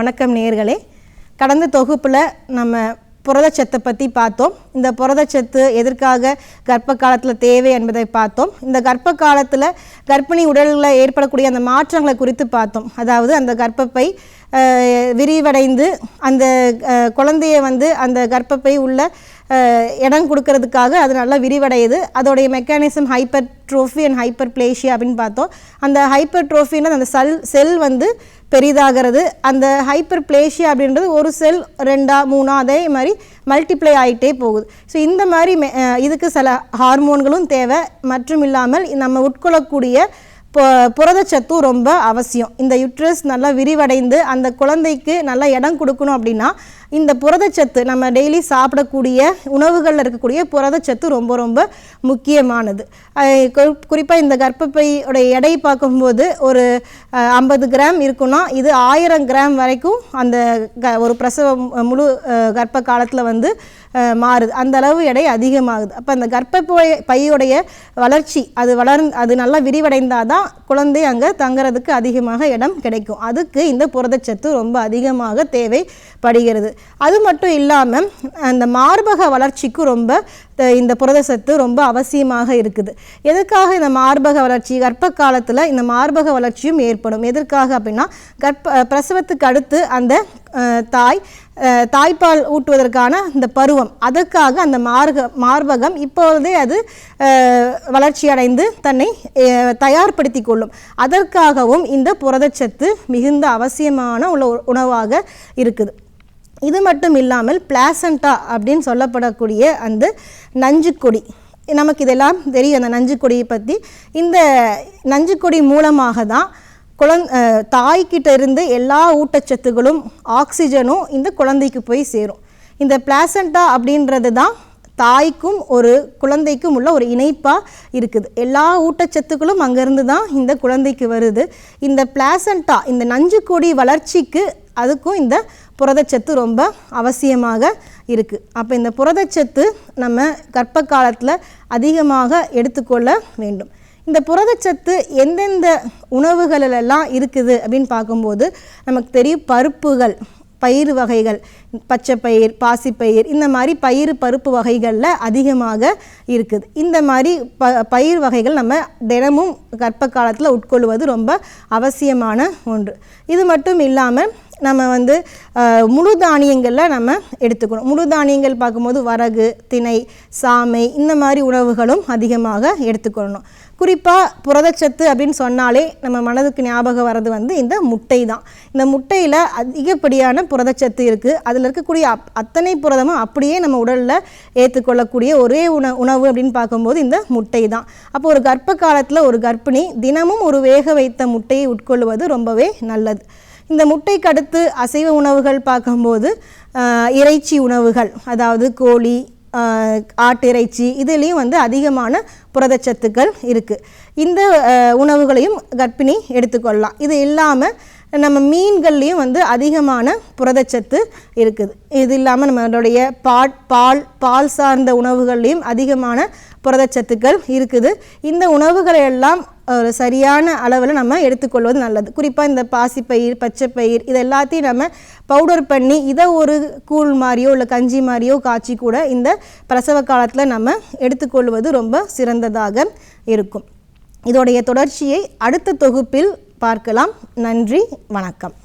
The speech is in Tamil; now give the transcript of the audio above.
வணக்கம் நேர்களே கடந்த தொகுப்பில் நம்ம புரதச்சத்தை பற்றி பார்த்தோம். இந்த புரதச்சத்து எதற்காக கர்ப்ப காலத்தில் தேவை என்பதை பார்த்தோம். இந்த கர்ப்ப காலத்தில் கர்ப்பிணி உடலில் ஏற்படக்கூடிய அந்த மாற்றங்களை குறித்து பார்த்தோம். அதாவது அந்த கர்ப்பப்பை விரிவடைந்து அந்த குழந்தைய வந்து அந்த கர்ப்பப்பை உள்ள இடம் கொடுக்கறதுக்காக அது நல்லா விரிவடையுது. அதோடைய mechanism hypertrophy and hyperplasia அப்படின்னு பார்த்தோம். அந்த ஹைப்பர் ட்ரோஃபின்னு அந்த செல் செல் வந்து பெரிதாகிறது. அந்த ஹைப்பர் பிளேஷியா அப்படின்றது ஒரு செல் ரெண்டா மூணா அதே மாதிரி மல்டிப்ளை ஆகிட்டே போகுது. ஸோ இந்த மாதிரி மெ- இதுக்கு சில ஹார்மோன்களும் தேவை. மற்றும் இல்லாமல் நம்ம உட்கொள்ளக்கூடிய பு புரதச்சத்தும் ரொம்ப அவசியம். இந்த யுட்ரஸ் நல்லா விரிவடைந்து அந்த குழந்தைக்கு நல்லா இடம் கொடுக்கணும் அப்படின்னா இந்த புரதச்சத்து நம்ம டெய்லி சாப்பிடக்கூடிய உணவுகளில் இருக்கக்கூடிய புரதச்சத்து ரொம்ப ரொம்ப முக்கியமானது. குறிப்பாக இந்த கர்ப்பப்பையோட எடை பார்க்கும்போது ஒரு ஐம்பது கிராம் இருக்குன்னா இது ஆயிரம் கிராம் வரைக்கும் அந்த க ஒரு பிரசவம் முழு கர்ப்ப காலத்தில் வந்து மாறுது. அந்த அளவு எடை அதிகமாகுது. அப்போ அந்த கர்ப்பப்பை பையுடைய வளர்ச்சி அது வளர் அது நல்லா விரிவடைந்தால் தான் குழந்தை அங்கே தங்குறதுக்கு அதிகமாக இடம் கிடைக்கும். அதுக்கு இந்த புரதச்சத்து ரொம்ப அதிகமாக தேவைப்படுகிறது. அது மட்டும் இல்லாமல் அந்த மார்பக வளர்ச்சிக்கு ரொம்ப த- இந்த சத்து ரொம்ப அவசியமாக இருக்குது. எதுக்காக இந்த மார்பக வளர்ச்சி? கர்ப்ப காலத்தில் இந்த மார்பக வளர்ச்சியும் ஏற்படும். எதற்காக அப்படின்னா கர்ப்ப பிரசவத்துக்கு அடுத்து அந்த தாய் தாய்ப்பால் ஊட்டுவதற்கான இந்த பருவம். அதற்காக அந்த மார்க மார்பகம் இப்பொழுதே அது வளர்ச்சி அடைந்து தன்னை தயார்படுத்தி கொள்ளும். அதற்காகவும் இந்த புரதச்சத்து மிகுந்த அவசியமான உள்ள உணவாக இருக்குது. இது மட்டும் இல்லாமல் பிளாசண்டா அப்படின்னு சொல்லப்படக்கூடிய அந்த நஞ்சுக்கொடி. நமக்கு இதெல்லாம் தெரியும் அந்த நஞ்சுக்கொடியை பற்றி இந்த நஞ்சுக்கொடி மூலமாக தான் குழந் தாய்கிட்ட இருந்து எல்லா ஊட்டச்சத்துகளும் ஆக்சிஜனும் இந்த குழந்தைக்கு போய் சேரும். இந்த பிளாசண்டா அப்படின்றது தான் தாய்க்கும் ஒரு குழந்தைக்கும் உள்ள ஒரு இணைப்பாக இருக்குது. எல்லா ஊட்டச்சத்துக்களும் அங்கேருந்து தான் இந்த குழந்தைக்கு வருது. இந்த பிளாசண்டா இந்த நஞ்சுக்கொடி வளர்ச்சிக்கு அதுக்கும் இந்த புரதச்சத்து ரொம்ப அவசியமாக இருக்குது அப்போ இந்த புரதச்சத்து நம்ம கர்ப்ப காலத்தில் அதிகமாக எடுத்துக்கொள்ள வேண்டும். இந்த புரதச்சத்து எந்தெந்த உணவுகளிலெல்லாம் இருக்குது அப்படின்னு பார்க்கும்போது நமக்கு தெரியும் பருப்புகள் பயிறு வகைகள் பச்சை பயிர் பாசிப்பயிர் இந்த மாதிரி பயிறு பருப்பு வகைகளில் அதிகமாக இருக்குது. இந்த மாதிரி ப பயிர் வகைகள் நம்ம தினமும் கர்ப்ப காலத்தில் உட்கொள்வது ரொம்ப அவசியமான ஒன்று. இது மட்டும் இல்லாமல் நம்ம வந்து முழு தானியங்களில் நம்ம எடுத்துக்கணும். முழு தானியங்கள் பார்க்கும்போது வரகு திணை சாமை இந்த மாதிரி உணவுகளும் அதிகமாக எடுத்துக்கொள்ளணும். குறிப்பாக புரதச்சத்து அப்படின்னு சொன்னாலே நம்ம மனதுக்கு ஞாபகம் வர்றது வந்து இந்த முட்டை தான். இந்த முட்டையில் அதிகப்படியான புரதச்சத்து இருக்குது அதில் இருக்கக்கூடிய அப் அத்தனை புரதமும் அப்படியே நம்ம உடலில் ஏற்றுக்கொள்ளக்கூடிய ஒரே உண உணவு அப்படின்னு பார்க்கும்போது இந்த முட்டை தான். அப்போ ஒரு கர்ப்ப காலத்தில் ஒரு கர்ப்பிணி தினமும் ஒரு வேக வைத்த முட்டையை உட்கொள்வது ரொம்பவே நல்லது. இந்த முட்டைக்கு அடுத்து அசைவ உணவுகள் பார்க்கும்போது இறைச்சி உணவுகள் அதாவது கோழி ஆட்டிறைச்சி இதுலேயும் வந்து அதிகமான புரதச்சத்துக்கள் இருக்குது இந்த உணவுகளையும் கர்ப்பிணி எடுத்துக்கொள்ளலாம். இது இல்லாமல் நம்ம மீன்கள்லேயும் வந்து அதிகமான புரதச்சத்து இருக்குது. இது இல்லாமல் நம்மளுடைய பால் பால் பால் சார்ந்த உணவுகள்லேயும் அதிகமான புரதச்சத்துக்கள் இருக்குது. இந்த உணவுகளை எல்லாம் ஒரு சரியான அளவில் நம்ம எடுத்துக்கொள்வது நல்லது. குறிப்பாக இந்த பாசிப்பயிர் பச்சைப்பயிர் இது எல்லாத்தையும் நம்ம பவுடர் பண்ணி இதை ஒரு கூழ் மாதிரியோ இல்லை கஞ்சி மாதிரியோ காய்ச்சி கூட இந்த பிரசவ காலத்தில் நம்ம எடுத்துக்கொள்வது ரொம்ப சிறந்ததாக இருக்கும். இதோடைய தொடர்ச்சியை அடுத்த தொகுப்பில் பார்க்கலாம். நன்றி வணக்கம்.